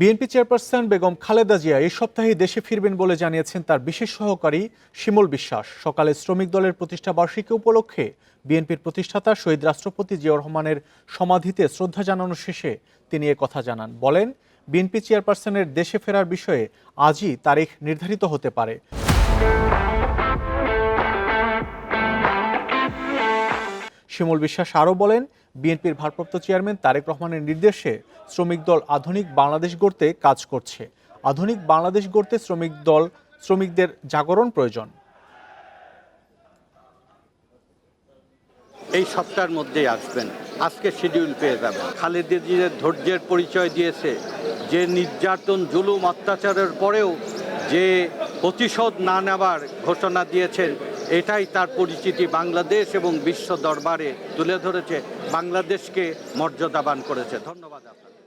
BNP chairperson Begum Khaleda Zia এই সপ্তাহে দেশে ফিরবেন বলে জানিয়েছেন তার বিশেষ সহকারী শিমুল বিশ্বাস। সকালে শ্রমিক দলের প্রতিষ্ঠা বার্ষিকী উপলক্ষে বিএনপির প্রতিষ্ঠাতা শহীদ রাষ্ট্রপতি জিয়াউর রহমানের সমাধিতে শ্রদ্ধা জানানো শেষে তিনি কথা জানান। বলেন, বিএনপি চেয়ারপারসনের দেশে ফেরার বিষয়ে আজই তারিখ নির্ধারিত হতে পারে। শিমুল বিশ্বাস আরও বলেন, বিএনপির ভারপ্রাপ্ত চেয়ারম্যান তারেক রহমানের নির্দেশে শ্রমিক দল আধুনিক বাংলাদেশ গড়তে কাজ করছে। আধুনিক বাংলাদেশ গড়তে শ্রমিক দল, শ্রমিকদের জাগরণ প্রয়োজন। এই সপ্তাহের মধ্যেই আসবেন। আজকে শিডিউল পেয়ে যাবেন। খালেদা জিয়ার ধৈর্যের পরিচয় দিয়েছে। যে নির্যাতন, জুলুম, অত্যাচারের পরেও যে প্রতিশোধ না নেবার ঘোষণা দিয়েছেন এটাই তার পরিচিতি বাংলাদেশ এবং বিশ্ব দরবারে তুলে ধরেছে বাংলাদেশকে মর্যাদাবান করেছে। ধন্যবাদ আপনাকে।